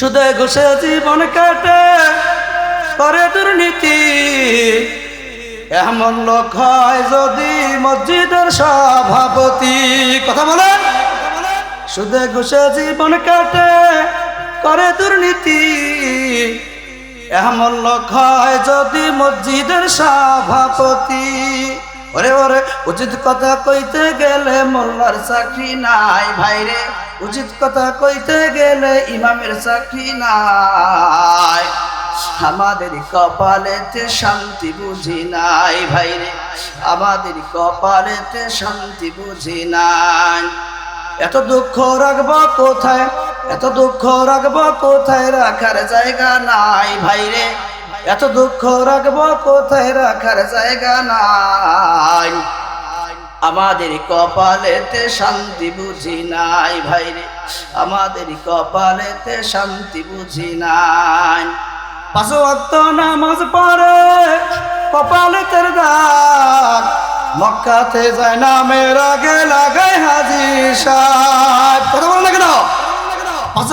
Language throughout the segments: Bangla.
সুদে ঘুষে জীবন কাটে, করে দুর্নীতি। এমন লোক হয় যদি মসজিদের সভাপতি। কথা বলেন সুদে ঘুষে জীবন কাটে, করে দুর্নীতি। এমন লোক হয় যদি মসজিদের সভাপতি। ওরে ওরে, উচিত কথা কইতে গেলে মোল্লার চাকরি নাই ভাইরে উচিত কথা কইতে গেলে ইমামের চাকরি নাই। আমাদের কপালেতে শান্তি বুঝি নাই ভাই ভাইরে আমাদের কপালেতে শান্তি বুঝি নাই। এত দুঃখ রাখব কোথায়? এত দুঃখ রাখব কোথায়? রাখার জায়গা নাই ভাইরে এত দুঃখ রাখব কোথায় রাখার জায়গা নাই? আমাদের কপালেতে শান্তি বুঝি নাই ভাই ভাইরে আমাদের কপালেতে শান্তি বুঝি নাই। পাঁচ নামাজ পড়ে কপালে তের দাগ। মক্কাতে যায় নামের আগে লাগাই হাজি সাহেব। কথা বলো না কেন? পাঁচ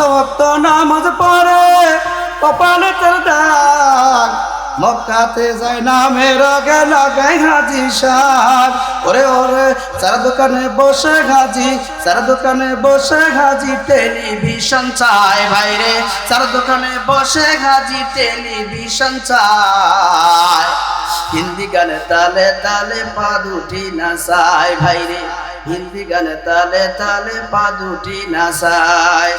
নামাজ পড়ে কপালে তের দাগ। মক্কাতে যায় নামের আগে লাগাই হাজি সাহেব ওরে ওরে সারা দোকানে বসে হাজি সারা দোকানে বসে হাজি টেলিভিশন চায় ভাইরে। সারা দোকানে বসে হাজি টেলিভিশন চায় হিন্দি গানে তালে তালে পা দুটি নাচায় ভাইরে। হিন্দি গানে তালে তালে পা দুটি না নাচায়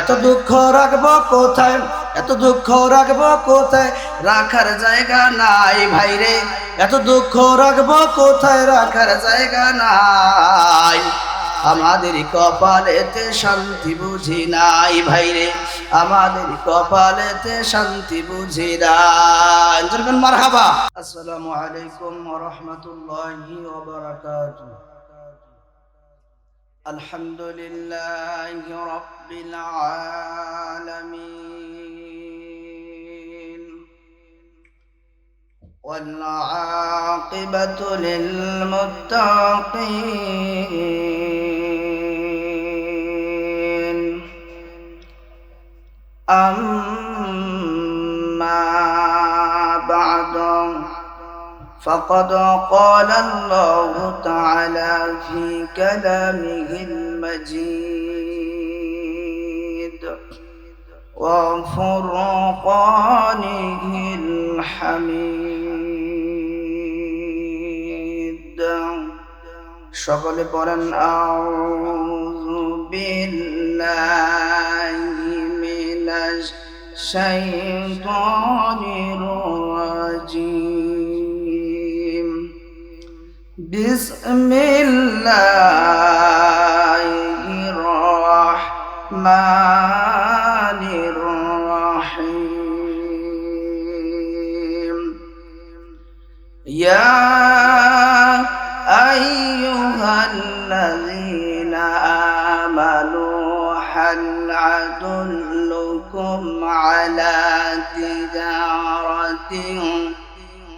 এত দুঃখ রাখব কোথায়? এত দুঃখ রাখব কোথায়? রাখার জায়গা নাই ভাইরে। এত দুঃখ রাখব কোথায়? রাখার জায়গা নাই। আমাদের কপালেতে শান্তি বুঝি নাই ভাইরে। আমাদের কপালেতে শান্তি বুঝি নাই। মারহাবা। আসসালামু আলাইকুম রাহমাতুল্লাহি الحمد لله رب العالمين والعاقبة للمتقين. أما بعد فقد قال الله تعالى في كلامه المجيد وفرقانه الحميد সকলে পড়েন আউযু বিল্লাহি মিনাশ শাইতানির রাজিম بسم الله الرحمن الرحيم. يا أيها الذين آمنوا هل أدلكم على تجارة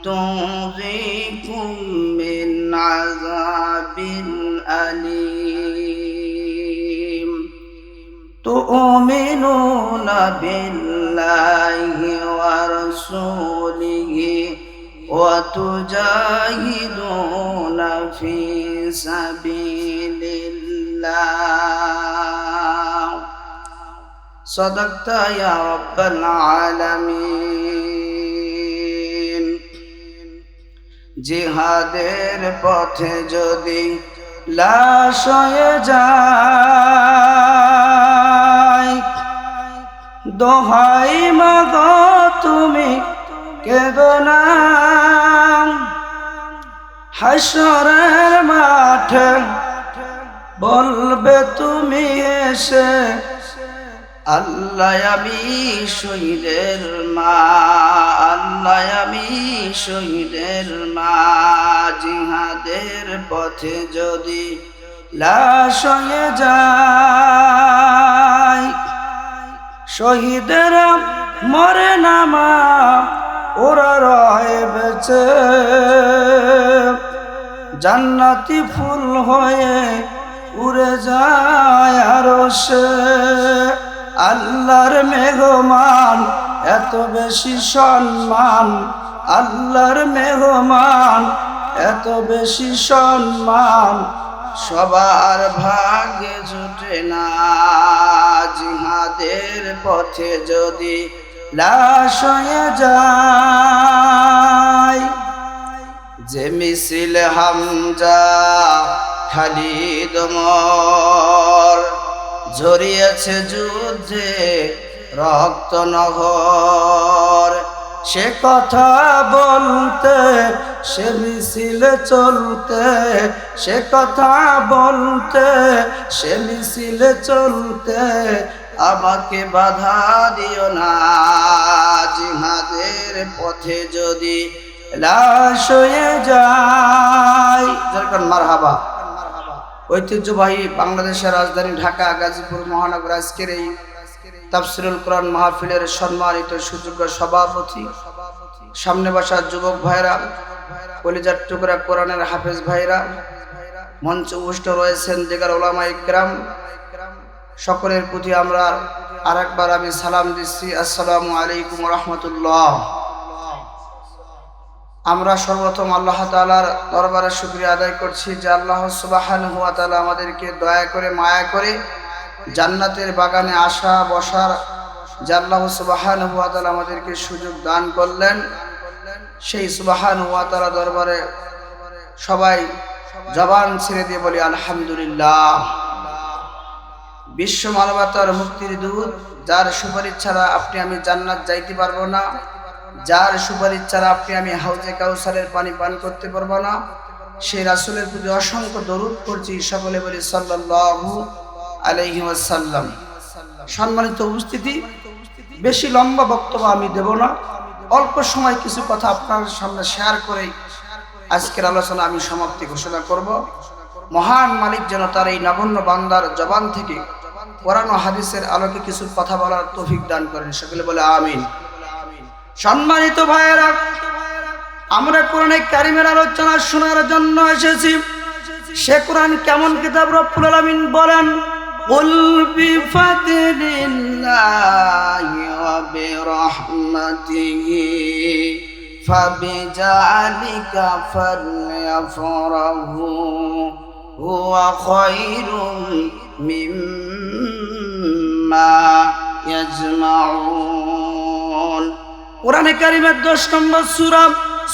تنجيكم من عذاب أليم. تؤمنون بالله ورسوله وتجاهدون في سبيل الله. صدقت يا رب العالمين. জিহাদের পথে যদি লাশ হয়ে যায়, দোহাই মাগ তুমি কেদো না। হাসরের মাঠে বলবে তুমি এসে আল্লাহ আমি শহীদের মা, আল্লাহ আমি শহীদের মা, জিহাদের পথে যদি লাশ হয়ে যায়, শহীদের মরে নামা ওরা রয়ে বেছে জান্নাতি ফুল হয়ে উড়ে যায় আরও সে। আল্লাহর মেহমান, এত বেশি সম্মান। আল্লাহর মেহমান, এত বেশি সম্মান। সবার ভাগ্যে জুটে না, জিহাদের পথে যদি যায়। যে মিছিল হামজা, খালিদ মর ঝরিয়েছে যুদ্ধে রক্ত নহর। সে কথা বলতে, সে মিছিল চলতে, সে কথা বলতে, সে মিছিল চলতে আমাকে বাধা দিও না। জিহাদের পথে যদি লাশ হয়ে যায় যেরকম মারহাবা। ঐতিহ্যবাহী বাংলাদেশের রাজধানী ঢাকা, গাজীপুর, মহানগর আজকের এই তাফসিরুল কোরআন মাহফিলের সম্মানিত সুযোগ্য সভাপতি। সামনে বসা যুবক ভাইরা, কলিজার টুকরা কোরআনের হাফেজ ভাইরা, মঞ্চ উপস্থিত রয়েছেন যেগার ওলামা ইকরাম। সকলের প্রতি আমরা আর একবার আমি সালাম দিচ্ছি। আসসালামু আলাইকুম রহমতুল্লাহ। আমরা সর্বপ্রথম আল্লাহ তালার দরবারে শুক্রিয়া আদায় করছি যে আল্লাহ সুবাহান হুয়া তালা আমাদেরকে দয়া করে, মায়া করে জান্নাতের বাগানে আসা, বসার যে আল্লাহ সুবাহান হুয়া তালা আমাদেরকে সুযোগ দান করলেন। সেই সুবাহান হুয়া তালা দরবারে সবাই জবান ছেড়ে দিয়ে বলি, আলহামদুলিল্লাহ। বিশ্ব মানবতার মুক্তির দূত, যার সুপারিশ ছাড়া আপনি আমি জান্নাত যাইতে পারব না। যার সুপারিশ ছাড়া আপনি আমি হাউজে কাউসারের পানি পান করতে পারব না, সেই রাসুলের প্রতি অসংখ্য দরুদ করছি সকলে বলি সাল্লাল্লাহু আলাইহি ওয়াসাল্লাম। সম্মানিত উপস্থিতি, বেশি লম্বা বক্তব্য আমি দেব না, অল্প সময় কিছু কথা আপনার সামনে শেয়ার করে আজকের আলোচনা আমি সমাপ্তি ঘোষণা করব। মহান মালিক যেন তার এই নগণ্য বান্দার জবান থেকে কোরআন হাদিসের আলোকে কিছু কথা বলার তৌফিক দান করেন। সকলে বলে আমিন। সম্মানিত ভাইয়েরা আমরা কোরআনে কারিমের আলোচনা শোনার জন্য এসেছি সে কোরআন কেমন কিতাব রব্বুল আলামিন বলেন قل بفضل الله وبرحمته فبذلك فليفرحوا هو خير مما يجمعون কোরআনে কারিমের দশ নম্বর সুরা,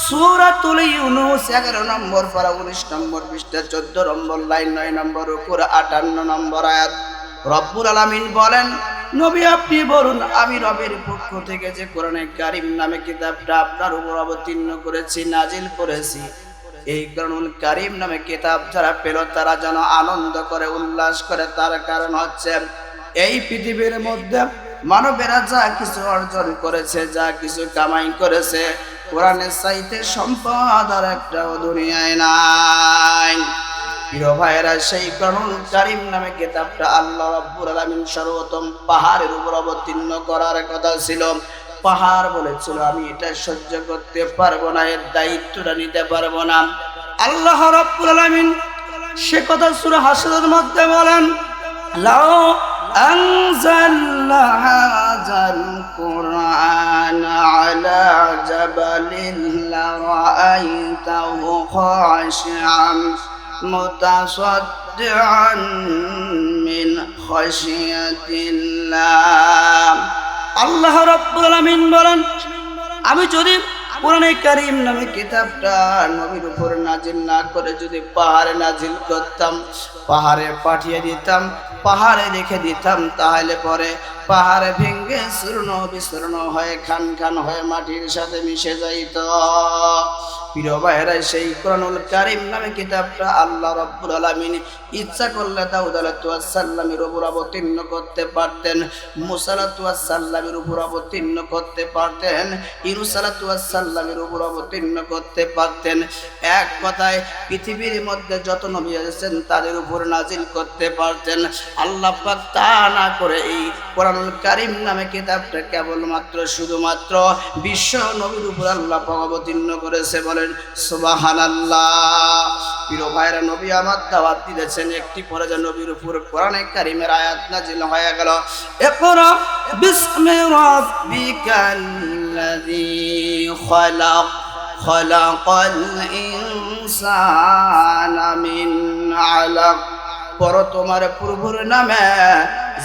সুরাতুল ইউনুস, এগারো নম্বর পারা, উনিশ নম্বর পৃষ্ঠা, চোদ্দ নম্বর লাইন, নয় নম্বর উপর, আটান্ন নম্বর আয়াত। রব্বুল আলামিন বলেন, নবী, আপনি বলুন, আমি রবের পক্ষ থেকে যে কোরআনে কারিম নামে কিতাবটা আপনার উপর অবতীর্ণ করেছি, নাজিল করেছি, এই কারণ কারিম নামে কিতাব যারা পেল, তারা যেন আনন্দ করে, উল্লাস করে, তার কারণ হচ্ছে, এই পৃথিবীর মধ্যে মানবেরা যা কিছু অর্জন করেছে, যা কিছু কামাই করেছে, কোরআনের চাইতে সম্পদ আর একটাও দুনিয়ায় নাই। প্রিয় ভাইয়েরা, সেই কারণ কারিম নামে কিতাবটা আল্লাহ রাব্বুল আলামিন সর্বোত্তম পাহাড়ের উপর অবতীর্ণ করার কথা ছিল। পাহাড় বলেছিল, আমি এটা সহ্য করতে পারব না, এর দায়িত্বটা নিতে পারব না। আল্লাহ রাব্বুল আলামিন সে কথা সূরা হাসরের মধ্যে বলেন, লাও أنزلنا هذا القرآن على جبل لرأيته خاشعا متصدعا من خشية الله আল্লাহ রব্বুল আলামিন বলেন আমি যদি কোরআনে কারিম নামে কিতাবটা নবীর উপর নাজিল না করে যদি পাহাড়ে নাজিল করতাম, পাহাড়ে পাঠিয়ে দিতাম, পাহাড়ে রেখে দিতাম, তাহলে পরে পাহাড়ে ভেঙ্গে চূর্ণ বিচূর্ণ হয়ে খান খান হয়ে মাটির সাথে মিশে যাইত। প্রিয় সেই কোরআনুল কারিম নামে কিতাবটা আল্লাহ রব্বুল আলামিন ইচ্ছা করলে দাউদ আলাইহিসসালামের উপর অবতীর্ণ করতে পারতেন, মুসা আলাইহিসসালামের উপর অবতীর্ণ করতে পারতেন, ইউনুস আলাইহিসসালামের উপর অবতীর্ণ করতে পারতেন। এক কথায়, পৃথিবীর মধ্যে যত নবী আছেন তাদের উপর নাজিল করতে পারতেন। আল্লাহ পাক তা না করে এই কোরআন কোরআনুল কারিম নামে কিতাবটা কেবলমাত্র শুধুমাত্র বিশ্ব নবীর উপর আল্লাহ পাক অবতীর্ণ করেছে বলেন সুবহানাল্লাহ প্রিয় ভাইরা নবী আমার দাওয়াত দিয়েছেন একটি পরে যে নবীর উপর কোরআনে কারিমের আয়াত নাজিল হয়ে গেল ইকরা বিসমি রাব্বিকাল্লাযী খালাক خلق الإنسان من علق পর তোমার প্রভুর নামে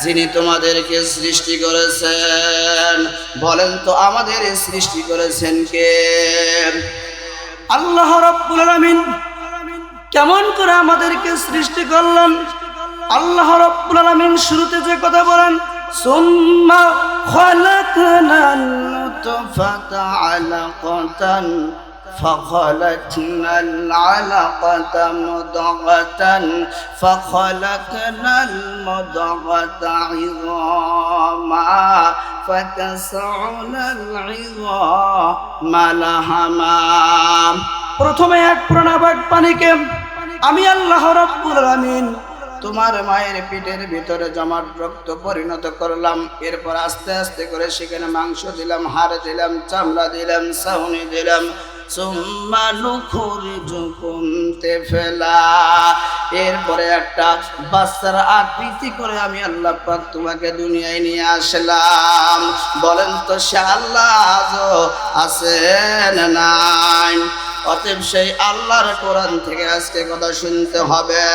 যিনি তোমাদেরকে সৃষ্টি করেছেন, বলেন তো আমাদের সৃষ্টি করেছেন কে? আল্লাহ রব্বুল আলামিন কেমন করে আমাদেরকে সৃষ্টি করলেন? আল্লাহ রব্বুল আলামিন শুরুতে যে কথা বলেন, সুম্মা খালাকনাল নুতফাতা আলাকাতান فخلقنا العلقة مضغة فخلقنا المضغة عظاما فكسعنا العظام لحما প্রথমে এক প্রণাবাক পানিকে আমি আল্লাহ রব্বুল আলামিন তোমার মায়ের পেটের ভিতরে জমাট রক্ত পরিণত করলাম এরপর আস্তে আস্তে করে সেখানে মাংস দিলাম হাড় দিলাম চামড়া দিলাম সাউনি দিলাম সুম্মা নুখরিজুকুম তেফেলা এরপরে একটা বাচ্চার আকৃতি করে আমি আল্লাহ পাক তোমাকে দুনিয়ায় নিয়ে আসলাম। বলেন তো, সে আল্লাহ আজও আছেন নাই? অতএব সেই আল্লাহর কোরআন থেকে আজকে কথা শুনতে হবে।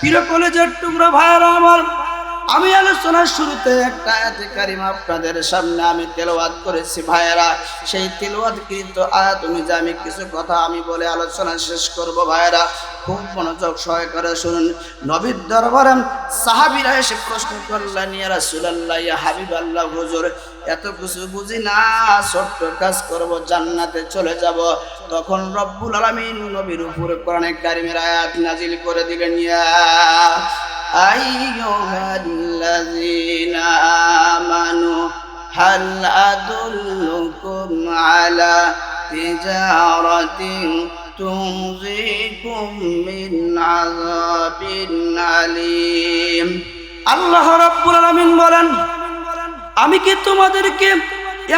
প্রিয় কলেজের টুকরো ভাইরা আমার আমি আলোচনার শুরুতে একটা আয়াতে কারিমা আপনাদের সামনে আমি তেলাওয়াত করেছি। ভাইয়েরা, সেই তেলাওয়াতকৃত আয়াত অনুযায়ী আমি কিছু কথা আমি বলে আলোচনা শেষ করব। ভাইয়েরা, খুব মনোযোগ সহকারে শুনুন। নবীর দরবারে সাহাবীরা এসে প্রশ্ন করলেন, ইয়া রাসূলুল্লাহ, ইয়া হাবিবাল্লাহ, হুজুর, এত কিছু বুঝি না, ছোট্ট কাজ করব, জান্নাতে চলে যাব। তখন রব্বুল আলামিন নবীর উপরে কোরআনে কারিমের আয়াত নাজিল করে দিলেন, ইয়া أيها الذين آمنوا هل أدلكم على تجارة تنجيكم من عذاب أليم আল্লাহ রাব্বুল আলামিন বলেন আমি কি তোমাদেরকে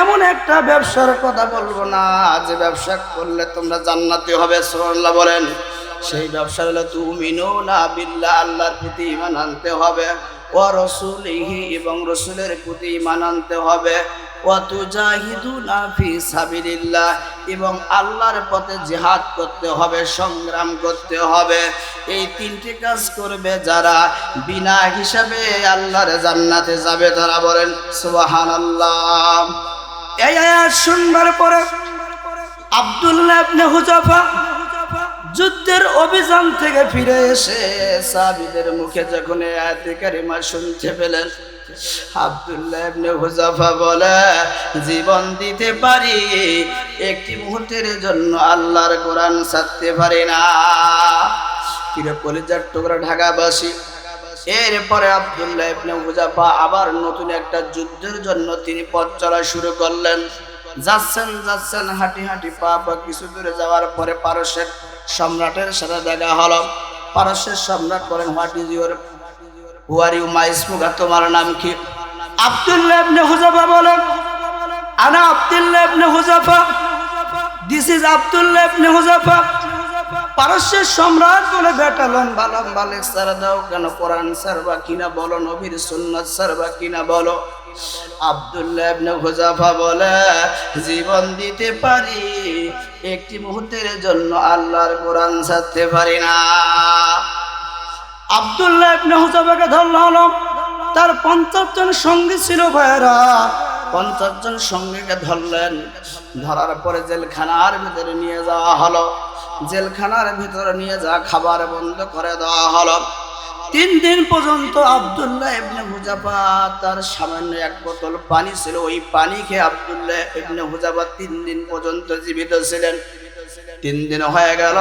এমন একটা ব্যবসার কথা বলবো না যে ব্যবসা করলে তোমরা জান্নাতি হবে সুবহানাল্লাহ বলেন সেই ব্যবসা হলো তুমিনো না বিল্লাহ, আল্লাহর প্রতি ইমান আনতে হবে। ও রসুলিহি এবং রসুলের প্রতি ইমান আনতে হবে। এবং আল্লাহর পথে জেহাদ করতে হবে, সংগ্রাম করতে হবে। এই তিনটি কাজ করবে যারা বিনা হিসাবে আল্লাহর জান্নাতে যাবে, তারা বলেন সুবাহান আল্লাহ এই শুনবার পরে আব্দুল্লাহ হুজাফা যুদ্ধের অভিযান থেকে ফিরে এসে সাবিদের মুখে যখন এই আয়াতে কারিমা শুনতে পেলেন, আব্দুল্লাহ ইবনে হুজাফা বলে, জীবন দিতে পারি, একটি মুহূর্তের জন্য আল্লাহর কোরআন ছাড়তে পারি না। কিরে কলিজার টুকরা ঢাকাবাসী, এরপরে আব্দুল্লাহ ইবনে হুজাফা আবার নতুন একটা যুদ্ধের জন্য তিনি পথ চলা শুরু করলেন। যাচ্ছেন যাচ্ছেন, হাঁটি হাঁটি, পা পা কিছু দূরে যাওয়ার পরে পারস্যের সম্রাটের সাথে দেখা হলো। পারস্যের সম্রাট বলেন, what is your who are you তোমার নাম কি? আব্দুল্লাহ ইবনে হুজাফা বলেন, আনা আব্দুল্লাহ ইবনে Huzafa. This is Abdullah Ibne Huzafa. পারস্যের সম্রাট বলে, বেটা, লম্বা লম্বা লেকচার দাও কেন? কোরআন সারবা কিনা বলো? নবীর সুন্নাত সারবা কিনা বলো? আব্দুল্লাহ বলে, জীবন দিতে পারি, একটি মুহূর্তের জন্য আল্লাহর কোরআন ছাড়তে পারি না। আব্দুল্লাহ ইবনে হুজাফাকে ধরল হলো, তার পঞ্চাশ জন সঙ্গী ছিল ভাইরা পঞ্চাশ জন সঙ্গীকে ধরলেন, ধরার পরে জেলখানার ভিতরে নিয়ে যাওয়া হলো। জেলখানার ভিতরে নিয়ে যা খাবার বন্ধ করে দেওয়া হলো। তিন দিন পর্যন্ত আব্দুল্লাহ ইবনে হুজাফা তার সামান্য এক বোতল পানি ছিল। ওই পানি খেয়ে আব্দুল্লাহ ইবনে হুজাফা তিন দিন পর্যন্ত জীবিত ছিলেন। তিন দিন হয়ে গেল।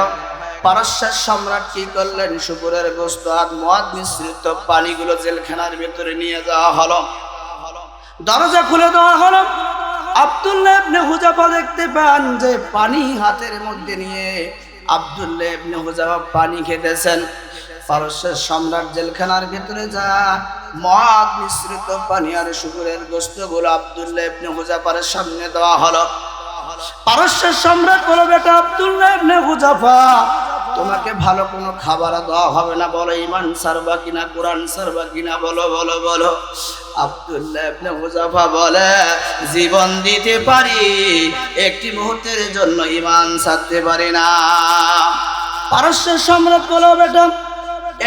পারস্যের সম্রাট কি করলেন? শুকুরের গোস্ত আর মদ মিশ্রিত পানিগুলো জেলখানার ভিতরে নিয়ে যাওয়া হলো। দরজা খুলে দেওয়া হলো। আব্দুল্লাহ ইবনে হুজাফা দেখতে পান যে পানি হাতের মধ্যে নিয়ে আব্দুল্লাহ ইবনে হুজাফা পানি খেতেছেন। পারস্যের সম্রাট জেলখানার ভিতরে যা মদ মিশ্রিত পানি আর শুকুরের গোস্তগুলো আবদুল্লাহ ইবনে সামনে দেওয়া হলো। পারস্যের সম্রাট বলো, বেটা আবদুল্লাহ ইবনে হুজাফা, তোমাকে ভালো কোনো খাবার দেওয়া হবে না, বলো ইমান সারবা কিনা, কোরআন সারবা কিনা, বলো বলো বলো। আবদুল্লাহ ইবনে হুজাফা বলে, জীবন দিতে পারি, একটি মুহূর্তের জন্য ইমান সারতে পারি না। পারস্যের সম্রাট বলো, বেটা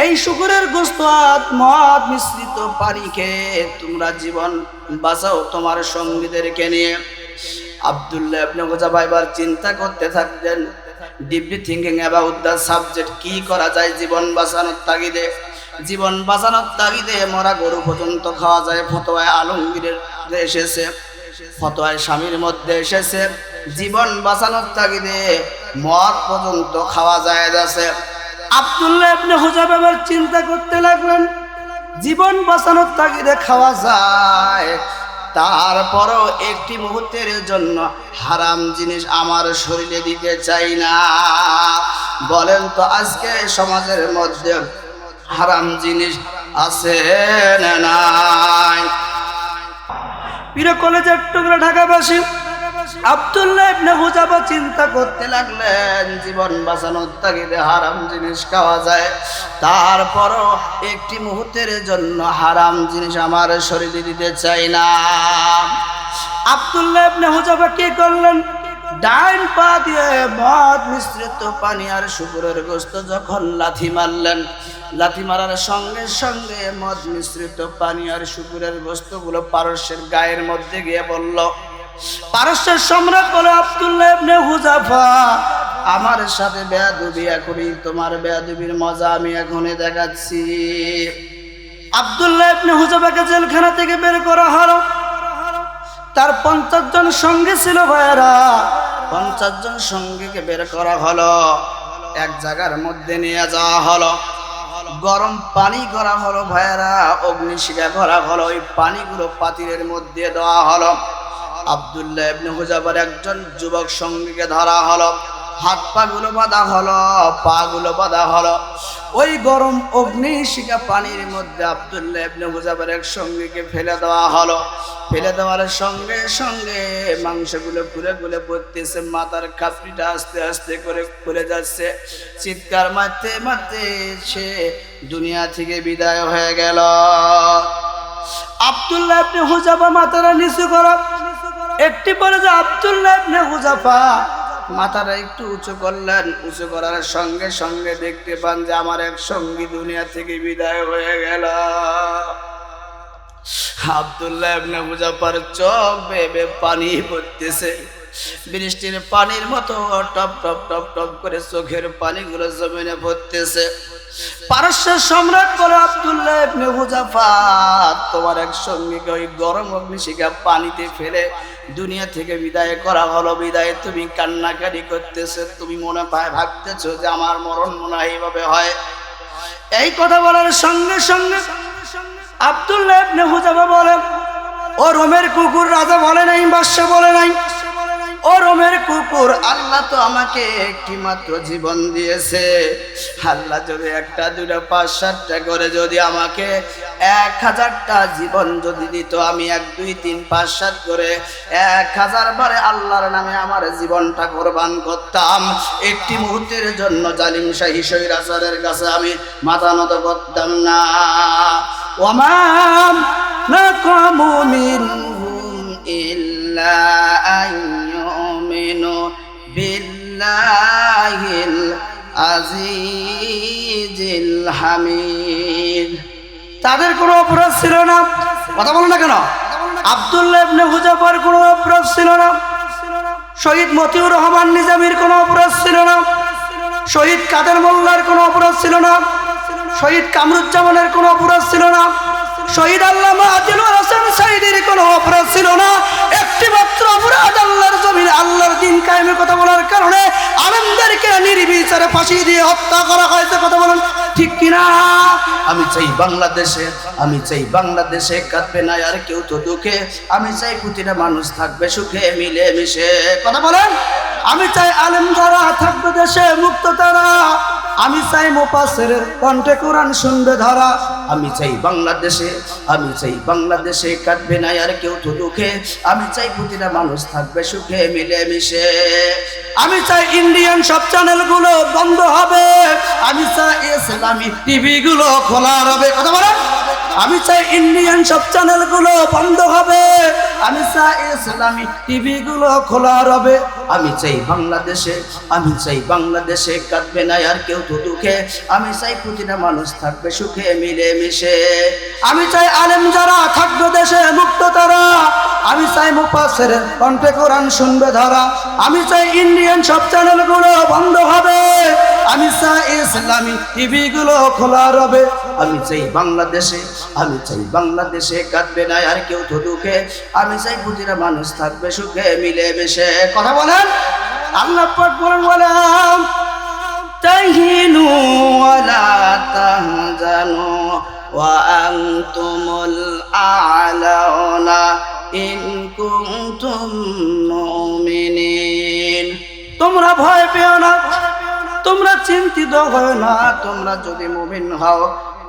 এই শুকুরের গোস্ত আত মদ মিশ্রিত পানি খেয়ে তোমরা জীবন বাঁচাও তোমার সঙ্গীদেরকে নিয়ে। আবদুল্লাহ আপনি গোজাবা এবার চিন্তা করতে থাকলেন deeply thinking about the subject কি করা যায় জীবন বাঁচানোর তাগিদে? জীবন বাঁচানোর তাগিদে মরা গরু পর্যন্ত খাওয়া যায়, ফতোয়ায় আলমগীরের এসেছে, ফতোয়ায় স্বামীর মধ্যে এসেছে। জীবন বাঁচানোর তাগিদে মদ পর্যন্ত খাওয়া যায় আছে। আবদুল্লাহ ইবনে হুজাব আবার চিন্তা করতে লাগলেন, জীবন বাঁচানোর তাগিদে খাওয়া যায়, তারপরও একটি মুহূর্তের জন্য হারাম জিনিস আমার শরীরে দিতে চাই না। বলেন তো আজকে সমাজের মধ্যে হারাম জিনিস আছে না নাই? প্রিয় কলেজের টুকরা ঢাকাবাসী আব্দুল্লাহ ইবনে হুজাবা চিন্তা করতে লাগলেন, জীবন বাঁচানোর তাগিদে হারাম জিনিস খাওয়া যায়। তারপরও একটি মুহূর্তের জন্য হারাম জিনিস আমার শরীরে দিতে চাই না। আব্দুল্লাহ ইবনে হুজাবা কি করলেন? ডাইন পা দিয়ে মদ মিশ্রিত পানি আর শুকুরের গোস্ত যখন লাথি মারলেন, লাথি মারার সঙ্গে সঙ্গে মদ মিশ্রিত পানি আর শুকুরের গোস্তগুলো পারস্যের গায়ের মধ্যে গিয়ে বলল পারস্যের সম্রাট বলে আব্দুল্লাহ হুজাফা, আমার সাথে বেয়াদবি এখনই, তোমার বেয়াদবির মজা আমি এখনই দেখাচ্ছি। আব্দুল্লাহ ইবনে হুজাফাকে জেলখানা থেকে বের করা হলো। তার পঞ্চাশ জন সঙ্গে ছিল ভাইয়েরা, পঞ্চাশ জন সঙ্গীকে বের করা হলো। এক জায়গার মধ্যে নিয়ে যাওয়া হলো। গরম পানি করা হলো ভাইয়েরা, অগ্নিশিখা করা হলো, ওই পানিগুলো পাতিলের মধ্যে দেওয়া হলো। আবদুল্লাহ ইবনে হুজাবার একজন যুবক সঙ্গীকে ধরা হলো, হাত পাগুলো বাঁধা হলো, পাগুলো বাঁধা হলো। ওই গরম অগ্নিশিখা পানির মধ্যে আবদুল্লাহ ইবনে হুজাবার এক সঙ্গীকে ফেলে দেওয়া হলো। ফেলে দেওয়ার সঙ্গে সঙ্গে মাংসগুলো খুলে খুলে পড়তেছে, মাথার খাপড়িটা আস্তে আস্তে করে খুলে যাচ্ছে। চিৎকার মারতে মারতে সে দুনিয়া থেকে বিদায় হয়ে গেল। আবদুল্লাহ ইবনে হুজাফা মাথাটা নিচু করো। একটি পরে যে আবদুল্লাহ ইবনে হুজাফা মাথাটা একটু উঁচু করলেন। উঁচু করার সঙ্গে সঙ্গে দেখতে পান যে আমার এক সঙ্গী দুনিয়া থেকে বিদায় হয়ে গেল। আবদুল্লাহ ইবনে মুজাফফর চোখ বেবে পানি পড়তেছে। বৃষ্টির পানির মতো টপ টপ টপ টপ করে চোখের পানিগুলো জমিনে ভরতেছে। পারস্যের সম্রাট বলে আবদুল্লাহ তোমার এক সঙ্গীকে ওই গরম অগ্নিশিখা পানিতে ফেলে দুনিয়া থেকে বিদায় করা হলো। বিদায় তুমি কান্নাকারি করতেছে, তুমি মনে পায় ভাবতেছো যে আমার মরণ মনে হয় এইভাবে হয়। এই কথা বলার সঙ্গে সঙ্গে আব্দুল্লাহ ইবনে হুজাফা বলে, ও রোমের কুকুর রাজা বলে নাই বাদশা বলে নাই ও রোমের কুকুর, আল্লাহ তো আমাকে একটি মাত্র জীবন দিয়েছে। আল্লাহ যদি একটা, দুটো, পাঁচ, সাতটা করে যদি আমাকে এক হাজারটা জীবন যদি দিত, আমি এক, দুই, তিন, পাঁচ, সাত করে এক হাজার বারে আল্লাহর নামে আমার জীবনটা কোরবান করতাম। একটি মুহূর্তের জন্য জালিম শাহী সৈরাচারের কাছে আমি মাথা নত করতাম না। ওমাম নাকামু মিনহুম বিল্লাহিল আজিজিল হামিদ। তাদের কোনো অপরাধ ছিল না। কথা বলো না কেন? আব্দুল্লাহ ইবনে কোনো অপরাধ ছিল না। শহীদ মতিউর রহমান নিজামীর কোনো অপরাধ ছিল না। শহীদ কাদের মোল্লার কোনো অপরাধ ছিল না। শহীদ কামরুজ্জামানের কোনো অপরাধ ছিল না। শহীদ আল্লামা আদিলুর হোসেন সাইদের কোনো অপরাধ ছিল না। একটি মাত্র অপরাধ আল্লাহর জমিন, আল্লাহর দিন কায়েমের কথা বলার কারণে আনন্দেরকে নির্বিচারে ফাঁসি দিয়ে হত্যা করা হয়েছে, কথা বলেন, ঠিক কিনা? আমি চাই বাংলাদেশে, আমি চাই বাংলাদেশে কাঁদবে না আর কেউ তো দুঃখে। আমি চাই প্রতিটা মানুষ থাকবে সুখে, মিলে মিশে। কথা বলেন, আমি চাই আলেম যারা থাকবে দেশে, মুক্ত তারা। আমি চাই মোপাসের কণ্ঠে কোরআন শুনবে ধরা। আমি চাই বাংলাদেশে, আমি চাই বাংলাদেশে কাটবে না আর কেউ তো দুঃখে। আমি চাই প্রতিটা মানুষ থাকবে সুখে মিলে মিশে আমি চাই ইন্ডিয়ান সব চ্যানেলগুলো বন্ধ হবে। আমি চাই ইসলামী টিভি গুলো খোলা হবে কথা বলেন? আমি চাই ইন্ডিয়ান সব চ্যানেলগুলো বন্ধ হবে। আমি চাই ইসলামী টিভি গুলো খোলা রবে। আমি চাই বাংলাদেশে, আমি চাই বাংলাদেশে কাঁদবে না আর কেউ তো দুঃখে। আমি চাই প্রতিটা মানুষ থাকবে সুখে মিলে মিশে আমি চাই আলেম যারা থাকবে দেশে মুক্ত তারা। আমি চাই মুফাসের কণ্ঠে কোরআন শুনবে ধরা আমি চাই ইন্ডিয়ান সব চ্যানেলগুলো বন্ধ হবে। আমি চাই ইসলামী টিভি গুলো খোলা রবে। আমি চাই বাংলাদেশে, আমি চাই বাংলাদেশে কাঁদবে না আর কেউ তো দুঃখে। আমি চাই প্রতিটা মানুষ থাকবে সুখে, মিলে মিশে। কথা বলেন? আল্লাহ বলেন বলেন তাহিনু ওয়ালা তাহজানু ওয়া আনতুমুল আ'লাউনা ইন কুনতুম মুমিনিন। তোমরা ভয় পেও না, তোমরা চিন্তিত হয় না, তোমরা যদি মুমিন হও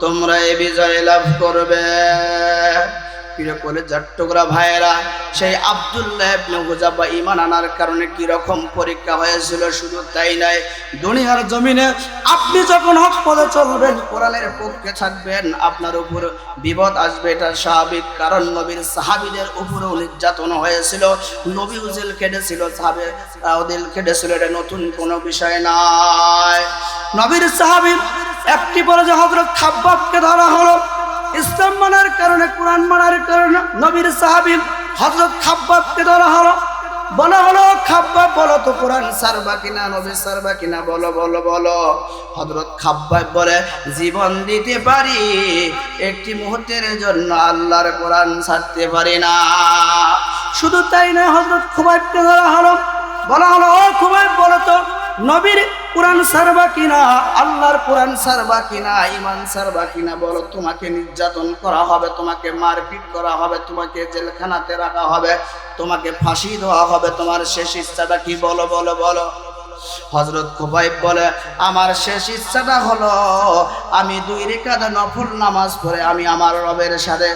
তোমরা এ বিজয় লাভ করবে। প্রিয় করে চট্টগ্রা ভাইয়েরা, সেই আব্দুল্লাহ ইবনে হুজাবা আনার কারণে কি রকম পরীক্ষা হয়েছিল শুধু তাই নয়, দুনিয়ার জমিনে আপনি যখন হক পথে চলবেন, কোরআনের পক্ষে থাকবেন, আপনার উপর বিপদ আসবে, এটা স্বাভাবিক। কারণ নবীর সাহাবীদের উপরেও নির্যাতন হয়েছিল, নবী উজিল কেটেছিল সাহাবে ওদিল কেটেছিল এটা নতুন কোনো বিষয় নয়। নবীর সাহাবী একটি পরে যে হজরত খাব্বাবকে ধরা হলো, ইসলাম মানার কারণে, কোরআন মানার কারণে নবীর সাহাবী হজরত খাব্বাবকে ধরা হলো। বলা হলো খাব্বাব, বলো তো কোরআন সারবা কিনা, নবী সারবা কিনা, বলো বলো বলো। হজরত খাব্বাব বলে, জীবন দিতে পারি, একটি মুহূর্তের জন্য আল্লাহর কোরআন ছাড়তে পারি না। শুধু তাই নয় হজরত খুবাইবকে ধরা হলো। বলা হলো, ও খুবাইব, বলো তো, নবীর কোরআন সারবা কিনা? আল্লাহর কোরআন সারবা কিনা? ইমান সারবা কিনা? বলো, তোমাকে নির্যাতন করা হবে, তোমাকে মারপিট করা হবে, তোমাকে জেলখানাতে রাখা হবে, তোমাকে ফাঁসি দেওয়া হবে, তোমার শেষ ইচ্ছাটা কি? বলো বলো বলো। হজরত খুবাইব বলে, আমার শেষ ইচ্ছাটা হলো, আমি দুই রেখাত নফল নামাজ পড়ে আমি আমার রবের সাথে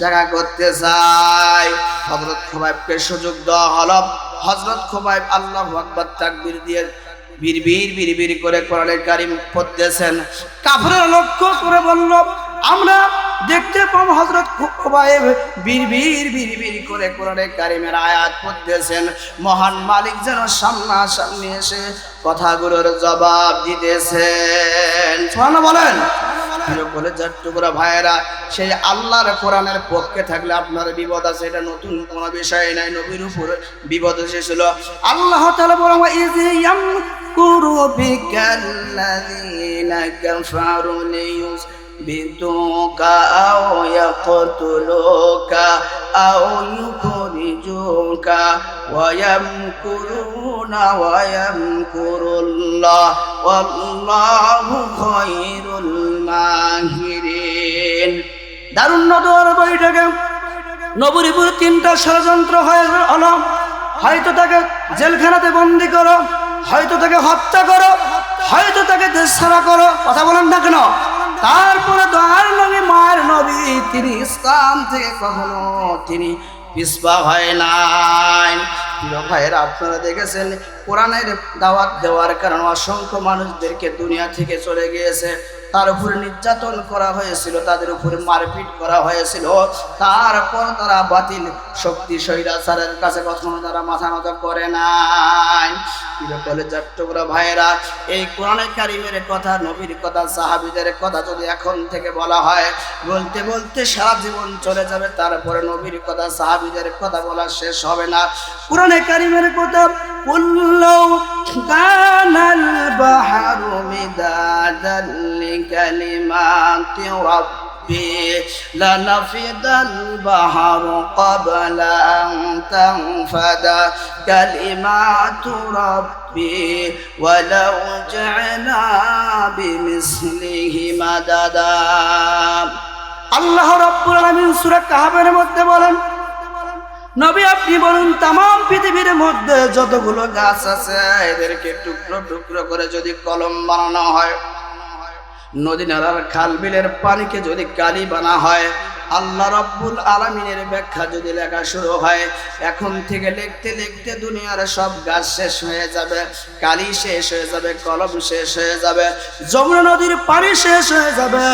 দেখা করতে চাই। হজরত খুবাইবকে সুযোগ দেওয়া হলো। হজরত খুবাইব আল্লাহ আকবর তাকবির দিয়ে বীর বীর বীর বীর করে কোরআনে কারিম পড়তেছেন। কাফরের লক্ষ্য করে বলল, আমরা দেখতে পাবো হজরত খুবাইব বীর বীর করে কোরআনে কারিমের আয়াত পড়তেছেন। মহান মালিক যেন সামনাসামনি এসে কথাগুলোর জবাব দিতেছেন। বলেন প্রিয় যার টুকরা ভাইয়েরা, সেই আল্লাহর কোরআনের পক্ষে থাকলে আপনার বিপদ আছে। এটা নতুন কোনো বিষয় নাই, নবীর উপর বিপদ এসেছিল। আল্লাহ তাআলা বলেন ইয়ামকুরু বিকাল্লাযিনা কাফারু بيتوك أو يقتلوك أو يخرجوك ويمكرون ويمكر الله والله خير الماهرين দারুণ নদর বৈঠকে নবরীপুর তিনটা ষড়যন্ত্র হয়ে হলো হয়তো তাকে জেলখানাতে বন্দি করো হয়তো তাকে হত্যা করো হয়তো তাকে দেশ ছাড়া করো কথা বলেন না কেন তারপরে দয়ার নবী, মায়ের নবী, তিনি ইসলাম থেকে কখনো তিনি পিসপা হয় নাই। ভাইয়েরা, আপনারা দেখেছেন, কোরআনের দাওয়াত দেওয়ার কারণে অসংখ্য মানুষদেরকে দুনিয়া থেকে চলে গিয়েছে। তার উপরে নির্যাতন করা হয়েছিল, তাদের উপরে মারপিট করা হয়েছিল। তারপর তারা বাতিল শক্তি স্বৈরাচারের কাছে কখনো তারা মাথা নত করে নাই। বলে ভাইয়েরা, এই কোরআনে কারিমের কথা, নবীর কথা, সাহাবিদের কথা যদি এখন থেকে বলা হয়, বলতে বলতে সারা জীবন চলে যাবে, তারপরে নবীর কথা, সাহাবিদের কথা বলা শেষ হবে না। কোরআনে কারিমের কথা বললেও كان البحر مدادا لكلمات ربي. لنفد البحر قبل أن تنفد كلمات ربي. ولو جعنا بمثله مددا. الله رب العالمين سورة كهبر مدبولن নবী, আপনি বলুন তাম পৃথিবীর মধ্যে যতগুলো গাছ আছে, এদেরকে টুকরো টুকরো করে যদি কলম বানানো হয়, নদী নালার খাল বিলের পানিকে যদি কালি বানা হয়, আল্লাহ রব্বুল আলমিনের ব্যাখ্যা যদি লেখা শুরু হয়, এখন থেকে লিখতে লিখতে দুনিয়ার সব গাছ শেষ হয়ে যাবে, কালি শেষ হয়ে যাবে, কলম শেষ হয়ে যাবে, যমুনা নদীর পানি শেষ হয়ে যাবে।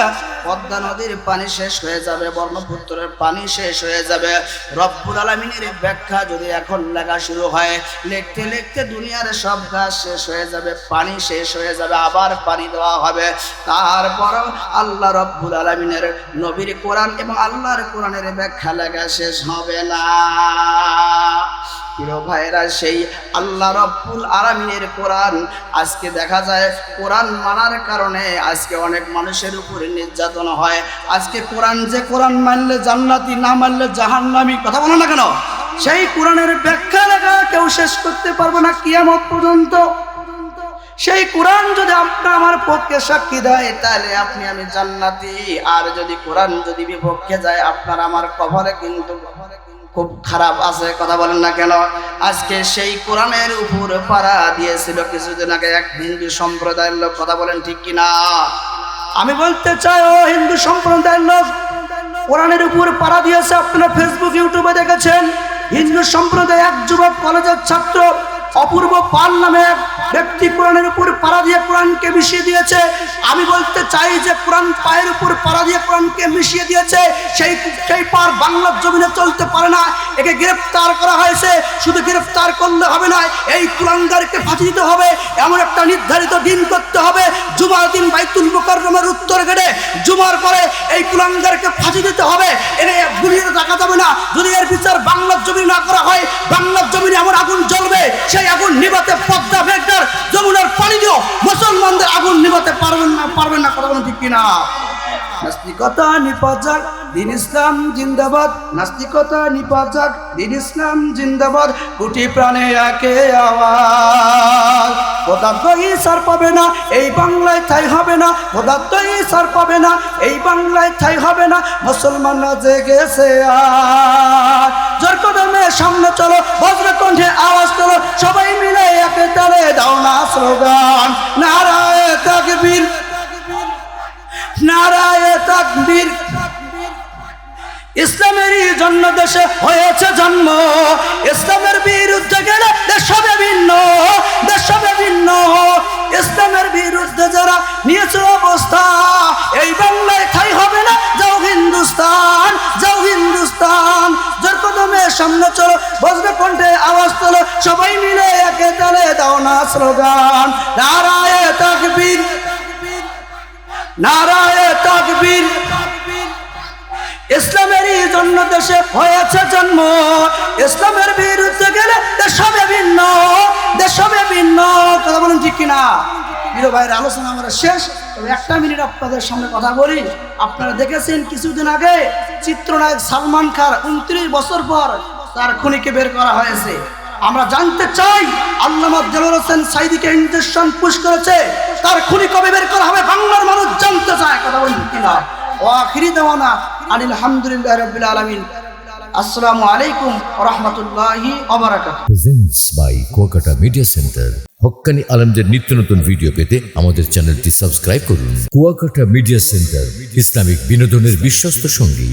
পদ্মা নদীর পানি শেষ হয়ে যাবে, ব্রহ্মপুত্রের পানি শেষ হয়ে যাবে। রব্বুল আলমিনের ব্যাখ্যা যদি এখন লেখা শুরু হয়, লিখতে লিখতে দুনিয়ার সব গাছ শেষ হয়ে যাবে, পানি শেষ হয়ে যাবে, আবার পানি দেওয়া হবে। তারপরও আল্লাহ রব্বুল আলমিনের নবীর কোরআন এবং আল্লাহর কোরআনের ব্যাখ্যা লেখা শেষ হবে না। প্রিয় ভাইরা সেই আল্লাহ রব্বুল আলামিনের কোরআন আজকে দেখা যায়, কোরআন মানার কারণে আজকে অনেক মানুষের উপরে নির্যাতন হয়। আজকে কোরআন যে কোরআন মানলে জান্নাতি, না মানলে জাহান্নামি, কথা বলো না কেন? সেই কোরআনের ব্যাখ্যা লেখা কেউ শেষ করতে পারবে না কিয়ামত পর্যন্ত। সেই কোরআন যদি আপনার আমার পক্ষে সাক্ষী দেয়, তাহলে আপনি আমি জান্নাতি। আর যদি কোরআন যদি বিপক্ষে যায়, আপনার আমার কবরে কিন্তু খুব খারাপ আছে, কথা বলেন না কেন? আজকে সেই কোরআনের উপর পাড়া দিয়েছিল কিছুদিন আগে এক হিন্দু সম্প্রদায়ের লোক, কথা বলেন ঠিক কিনা? আমি বলতে চাই, ও হিন্দু সম্প্রদায়ের লোক, কোরআনের উপর পাড়া দিয়েছে, আপনারা ফেসবুক ইউটিউবে দেখেছেন, হিন্দু সম্প্রদায় এক যুবক কলেজের ছাত্র অপূর্ব পাল নামে ব্যক্তি কোরআনের উপর পাড়া দিয়ে কোরআনকে মিশিয়ে দিয়েছে। আমি বলতে চাই যে কোরআন পায়ের উপর পাড়া দিয়ে কোরআনকে মিশিয়ে দিয়েছে, সেই সেই পার বাংলার জমিনে চলতে পারে না। একে গ্রেফতার করা হয়েছে, শুধু গ্রেফতার করলে হবে না, এই কুলাঙ্গারকে ফাঁসি দিতে হবে, এমন একটা নির্ধারিত দিন করতে হবে। জুমার দিন বাইতুল মুকাররমের উত্তর গেটে জুমার পরে এই কুলাঙ্গারকে ফাঁসি দিতে হবে, এনে গুলিয়ে রাখা যাবে না। যদি এর বিচার বাংলার জমি না করা হয়, বাংলার জমিনে এমন আগুন জ্বলবে, সেই আগুন নিভাতে পদ্মা ভেক্টর যমুনার পানি দিও। মুসলমানদের আগুন নিভাতে পারবেন না পারবেন না, কথা ঠিক কিনা? নাস্তিকতা নিপাজাক দিন ইসলাম জিন্দাবাদ, নাস্তিকতা নিপাজাক দিন ইসলাম জিন্দাবাদ, কোটি প্রাণে একে আওয়াজ। পদার্থই সার পাবে না, এই বাংলায় ঠাই হবে না। পদার্থই সার পাবে না, এই বাংলায় ঠাই হবে না, মুসলমানরা জেগেছে আর। জোর কদমে সামনে চলো, বজ্র কণ্ঠে আওয়াজ তোলো, সবাই মিলে একে তালে দাও না স্লোগান। নারায় তাকবীর নারায় তাকবীর। ইসলামেরই জন্য দেশে হয়েছে জন্ম। ইসলামের বিরুদ্ধে গেলে দেশ হবে ভিন্ন দেশ হবে ভিন্ন ইসলামের বিরুদ্ধে যারা নিয়েছে অবস্থা, এই বাংলায় ঠাই হবে না, যাও হিন্দুস্তান যাও হিন্দুস্তান। জোর কদমে সামনে চলো, বজ্র কণ্ঠে আওয়াজ তোলো, সবাই মিলে একে তালে দাও না স্লোগান। নারায় তাকবীর নারায় তাকবীর। ইসলামেরই জন্য দেশে হয়েছে জন্ম। ইসলামের বিরুদ্ধে গেলে দেশ ভিন্ন দেশ হবে ভিন্ন। কথা বলুন ঠিক কিনা? আলোচনা আমরা শেষ। তবে একটা মিনিট আপনাদের সামনে কথা বলি। আপনারা দেখেছেন কিছুদিন আগে চিত্রনায়ক সালমান খান উনত্রিশ বছর পর তার খুনিকে বের করা হয়েছে। আমরা জানতে চাই, আল্লামা দেলোর হোসেন সাইদিকে পুশ করেছে। তার খুনি কবে বের করা হবে? বাংলার মানুষ জানতে চায়। কথা বলুন কিনা? ও আখিরি দেওয়ানা। আনিল আলহামদুলিল্লাহ রবিল আলমিন। আসসালামু আলাইকুম রহমতুল্লাহি presents by Kuakata media centre হক্কানি আলমদের নিত্য নতুন ভিডিও পেতে আমাদের চ্যানেলটি সাবস্ক্রাইব করুন। কুয়াকাটা মিডিয়া সেন্টার ইসলামিক বিনোদনের বিশ্বস্ত সঙ্গী।